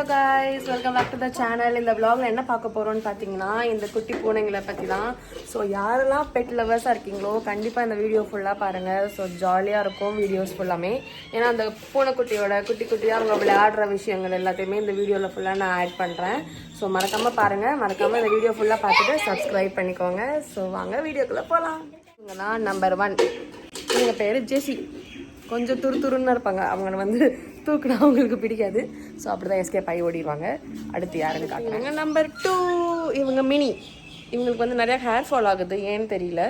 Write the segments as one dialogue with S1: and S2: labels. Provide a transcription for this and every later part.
S1: Hello welcome back to the channel இந்த வ்ளாகில் என்ன பார்க்க போறோம்னு பார்த்தீங்கன்னா இந்த குட்டி பூனைங்களை பற்றி தான் ஸோ யாரெல்லாம் பெட் லவர்ஸாக இருக்கீங்களோ கண்டிப்பாக இந்த வீடியோ ஃபுல்லாக பாருங்கள் ஸோ ஜாலியாக இருக்கும் வீடியோஸ் ஃபுல்லாமே ஏன்னா அந்த பூனைக்குட்டியோட குட்டி குட்டியாக அவங்க விளையாடுற விஷயங்கள் எல்லாத்தையுமே இந்த வீடியோவில் ஃபுல்லாக நான் ஆட் பண்ணுறேன் ஸோ மறக்காமல் பாருங்கள் மறக்காமல் இந்த வீடியோ ஃபுல்லாக பார்த்துட்டு சப்ஸ்கிரைப் பண்ணிக்கோங்க. ஸோ வாங்க வீடியோக்குள்ளே போகலாம் இவங்க தான் நம்பர் ஒன் இவங்க பேர் ஜெசி. கொஞ்சம் துரு துருன்னு இருப்பாங்க. அவங்க வந்து தூக்குனா அவங்களுக்கு பிடிக்காது. ஸோ அப்படிதான் எஸ்கே பை ஓடிடுவாங்க. அடுத்து யாருன்னு காட்டுறாங்க நம்பர் டூ இவங்க மினி. இவங்களுக்கு வந்து நிறைய ஹேர் ஃபால் ஆகுது. ஏன்னு தெரியல.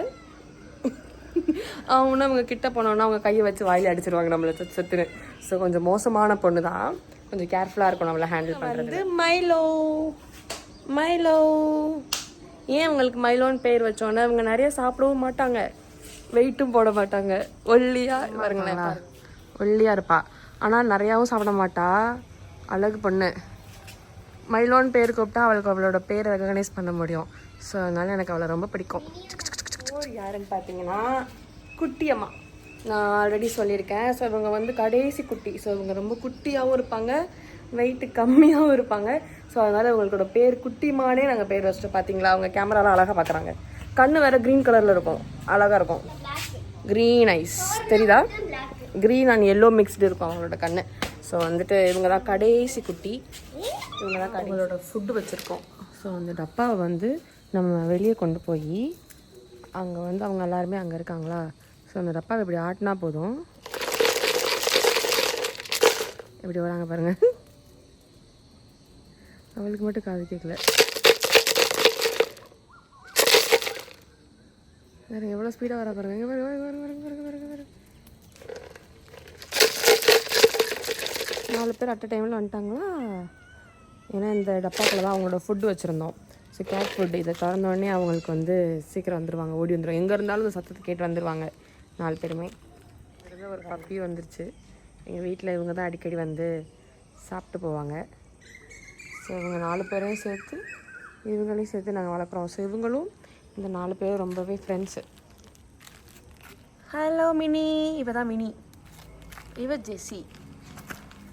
S1: அவங்க அவங்க கிட்ட போனோன்னா அவங்க கையை வச்சு வாயில் அடிச்சிருவாங்க நம்மளை சத்து சத்துன்னு. ஸோ கொஞ்சம் மோசமான பொண்ணு தான் கொஞ்சம் கேர்ஃபுல்லாக இருக்கும் நம்மளை ஹேண்டில் பண்ணுறது மைலோ மைலோ ஏன் உங்களுக்கு மைலோன்னு பேர் வச்சோன்னே அவங்க நிறைய சாப்பிடவும் மாட்டாங்க. வெயிட்டும் போட மாட்டாங்க. ஒல்லியா பாருங்களேன். ஒல்லியா இருப்பா. ஆனால் நிறையாவும் சாப்பிட மாட்டா. அழகு பொண்ணு. மைலோன்னு பேர் கூப்பிட்டா அவளுக்கு அவளோட பேரை ரெகனைஸ் பண்ண முடியும். ஸோ அதனால எனக்கு அவளை ரொம்ப பிடிக்கும். யாருன்னு பார்த்தீங்கன்னா குட்டியம்மா. நான் ஆல்ரெடி சொல்லியிருக்கேன். ஸோ இவங்க வந்து கடைசி குட்டி. ஸோ இவங்க ரொம்ப குட்டியாகவும் இருப்பாங்க. வெயிட்டு கம்மியாகவும் இருப்பாங்க. ஸோ அதனால் இவங்களோட பேர் குட்டிமானே நாங்கள் பேர் வச்சுட்டு பார்த்தீங்களா? அவங்க கேமராலாம் அழகாக பார்க்குறாங்க. கண் வேறு க்ரீன் கலரில் இருக்கும். அழகாக இருக்கும். க்ரீன் ஐஸ் தெரியுதா? க்ரீன் அண்ட் எல்லோ மிக்ஸ்டு இருக்கும் அவங்களோட கண்ணு. ஸோ வந்துட்டு இவங்க தான் கடைசி குட்டி. இவங்க தான் அவங்களோட ஃபுட்டு வச்சுருக்கோம். ஸோ அந்த டப்பாவை வந்து நம்ம வெளியே கொண்டு போய் அங்கே வந்து அவங்க எல்லாருமே அங்கே இருக்காங்களா? ஸோ அந்த டப்பாவை இப்படி ஆட்டினா போதும். இப்படி வராங்க பாருங்கள் அவளுக்கு மட்டும் காது கேட்கல வேறு எவ்வளோ ஸ்பீடாக வர பாருங்க. இங்க பாருங்க பாருங்க பாருங்க பாருங்க பாருங்க. நாலு பேர் அட் டைமில் வந்துட்டாங்களா? ஏன்னா இந்த டப்பாக்குள்ள தான் அவங்களோட ஃபுட்டு வச்சுருந்தோம். ஸோ கேட் ஃபுட் இதை திறந்தோடனே அவங்களுக்கு வந்து சீக்கிரம் வந்துடுவாங்க ஓடி வந்துடும் எங்கே இருந்தாலும் இந்த சத்தத்தை கேட்டு வந்துடுவாங்க நாலு பேருமே. ஒரு பப்பி வந்துருச்சு. எங்கள் வீட்டில் இவங்க தான் அடிக்கடி வந்து சாப்பிட்டு போவாங்க. ஸோ இவங்க நாலு பேரையும் சேர்த்து இவங்களையும் சேர்த்து நாங்கள் வளர்க்குறோம். ஸோ இவங்களும் இந்த நாலு பேரும் ரொம்பவே ஃப்ரெண்ட்ஸு ஹலோ மினி இவ தான் மினி இவ ஜெஸி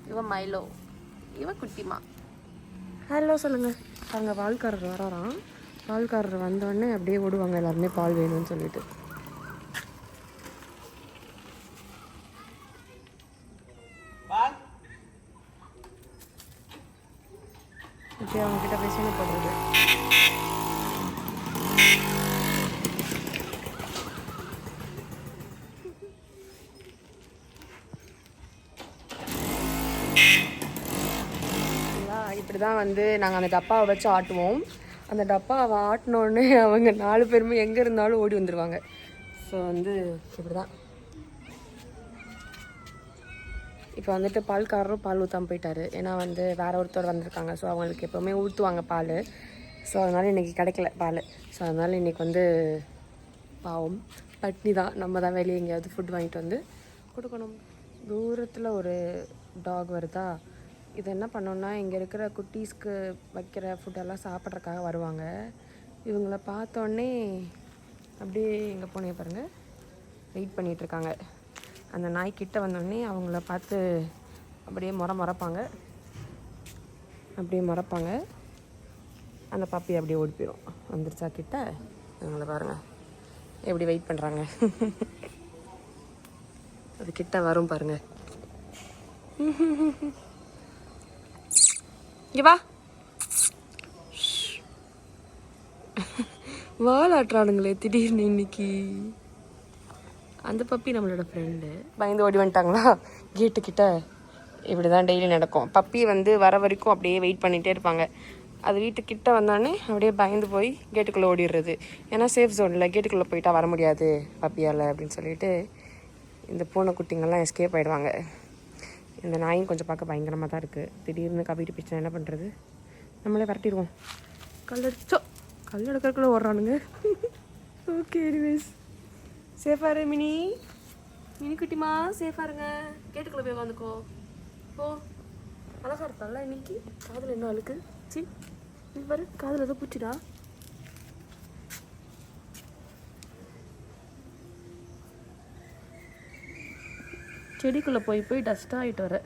S1: இவ மைலோ இவ குட்டிமா ஹலோ சொல்லுங்க. அவங்க பால்காரர் வராராம். பால்காரர் வந்தோடனே அப்படியே ஓடுவாங்க எல்லாருமே பால் வேணும்னு சொல்லிட்டு. அவங்க கிட்ட பேசி என்ன பண்ணுறது இப்படி தான் வந்து நாங்கள் அந்த டப்பாவை வச்சு ஆட்டுவோம். அந்த டப்பாவை ஆட்டினோடனே அவங்க நாலு பேருமே எங்கே இருந்தாலும் ஓடி வந்துடுவாங்க ஸோ வந்து இப்படி தான் இப்போ வந்துட்டு பால்காரரும் பால் ஊற்றாம போயிட்டாரு. ஏன்னா வந்து வேற ஒருத்தர் வந்திருக்காங்க. ஸோ அவங்களுக்கு எப்போவுமே ஊற்றுவாங்க பால். ஸோ அதனால் இன்றைக்கி கிடைக்கல பால். ஸோ அதனால் இன்றைக்கி வந்து பாவம். பட்னி தான். நம்ம தான் வெளியே எங்கேயாவது ஃபுட் வாங்கிட்டு வந்து கொடுக்கணும். தூரத்தில் ஒரு டாக் வருதா? இது என்ன பண்ணோன்னா இங்கே இருக்கிற குட்டீஸ்க்கு வைக்கிற ஃபுட்டெல்லாம் சாப்பிட்றதுக்காக வருவாங்க. இவங்கள பார்த்தோன்னே அப்படியே எங்கே போனே பாருங்கள் வெயிட் பண்ணிகிட்ருக்காங்க இருக்காங்க. அந்த நாய் கிட்ட வந்தோடனே அவங்கள பார்த்து அப்படியே முறை முறைப்பாங்க. அப்படியே முறைப்பாங்க. அந்த பப்பி அப்படியே ஓடி போயிடும் வந்துருச்சா கிட்ட? அவங்கள பாருங்கள் எப்படி வெயிட் பண்ணுறாங்க அது கிட்ட வரும் பாருங்கள் இங்கே வா. வாலாட்டுறானுங்களே திடீர்னு இன்னைக்கு. அந்த பப்பி நம்மளோட ஃப்ரெண்டு பயந்து ஓடி வந்துட்டாங்களா? கேட்டுக்கிட்ட இப்படி தான் டெய்லி நடக்கும். பப்பி வந்து வர வரைக்கும் அப்படியே வெயிட் பண்ணிகிட்டே இருப்பாங்க. அது வீட்டுக்கிட்ட வந்தோடனே அப்படியே பயந்து போய் கேட்டுக்குள்ளே ஓடிடுறது. ஏன்னா சேஃப் ஜோனில் கேட்டுக்குள்ளே போயிட்டா வர முடியாது பப்பியால் அப்படின்னு சொல்லிட்டு இந்த பூனை குட்டிங்கள்லாம் எஸ்கேப் ஆகிடுவாங்க இந்த நாயும் கொஞ்சம் பார்க்க பயங்கரமாக தான் இருக்குது திடீர்னு கவிட்டு பிடிச்சா என்ன பண்ணுறது நம்மளே விரட்டிடுவோம். கல்லடிச்சோ கல் எடுக்கிறதுக்குள்ளே ஓடுறானுங்க. ஓகே எனிவேஸ் சேஃபாக இரு மினி. மினி குட்டிமா சேஃபாக இருங்க. கேட்டுக்குள்ளே போய் உட்காந்துக்கோ போ. அழகாக இருப்பால இன்னைக்கு? காதில் என்ன அழுக்கு? சி. நீ பாரு காதில் எதோ பூச்சிடா. செடிக்குள்ளே போய் போய் டஸ்ட் ஆகிட்டு வர.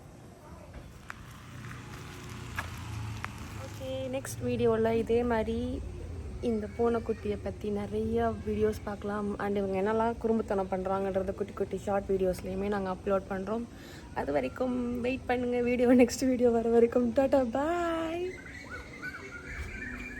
S1: நெக்ஸ்ட் வீடியோவில் இதே மாதிரி இந்த பூனைக்குட்டியை பற்றி நிறைய வீடியோஸ் பார்க்கலாம். அண்ட் இவங்க என்னெல்லாம் குறும்புத்தனம் பண்ணுறாங்கன்றத குட்டி குட்டி ஷார்ட் வீடியோஸ்லேயுமே நாங்கள் அப்லோட் பண்ணுறோம் அது வரைக்கும் வெயிட் பண்ணுங்கள் வீடியோ நெக்ஸ்ட் வீடியோ வர வரைக்கும். டாட்டா பாய்